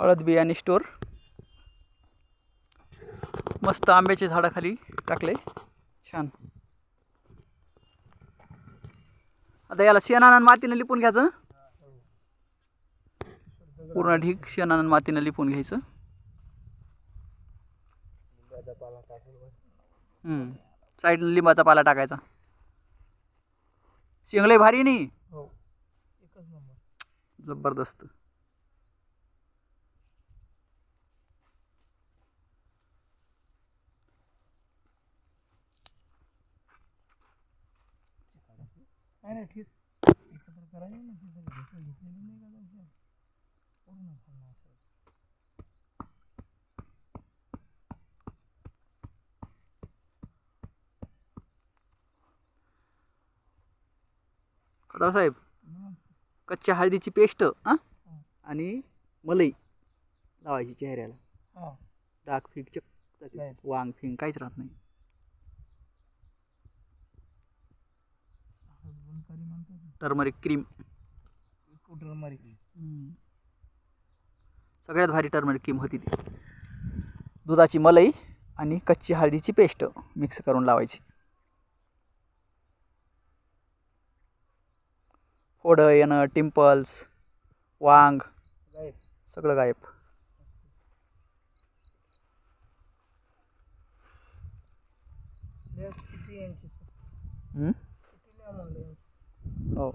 हळद बियाणे स्टोर. मस्त आंब्याच्या झाडाखाली टाकले. छान. आता याला शेणानं मातीनं लिपून घ्यायचं. पूर्ण ढीक शेणानं मातीनं लिपून घ्यायचं. साईडनं लिंबाचा पाला टाकायचा. शेंगले भारी नाही हो. जबरदस्त. नाही नाही ठीक एकत्र करायचं ना तिथं घेतलं घेतलेलं नाही का त्यांच्या पूर्ण खाल्लं असं. खताळ साहेब कच्च्या हळदीची पेस्ट हां? आणि मलई लावायची चेहऱ्याला. हा. डाग फिंग चक नाही. वांग फिंग काहीच राहत नाही. गुणकारी म्हणतात टर्मरिक क्रीम. मारी सगळ्यात भारी टर्मरिक क्रीम होती ती. दुधाची मलई आणि कच्ची हळदीची पेस्ट मिक्स करून लावायची. फोडं येणं टिम्पल्स वांग गायब. सगळं गायब. हम्म? Oh.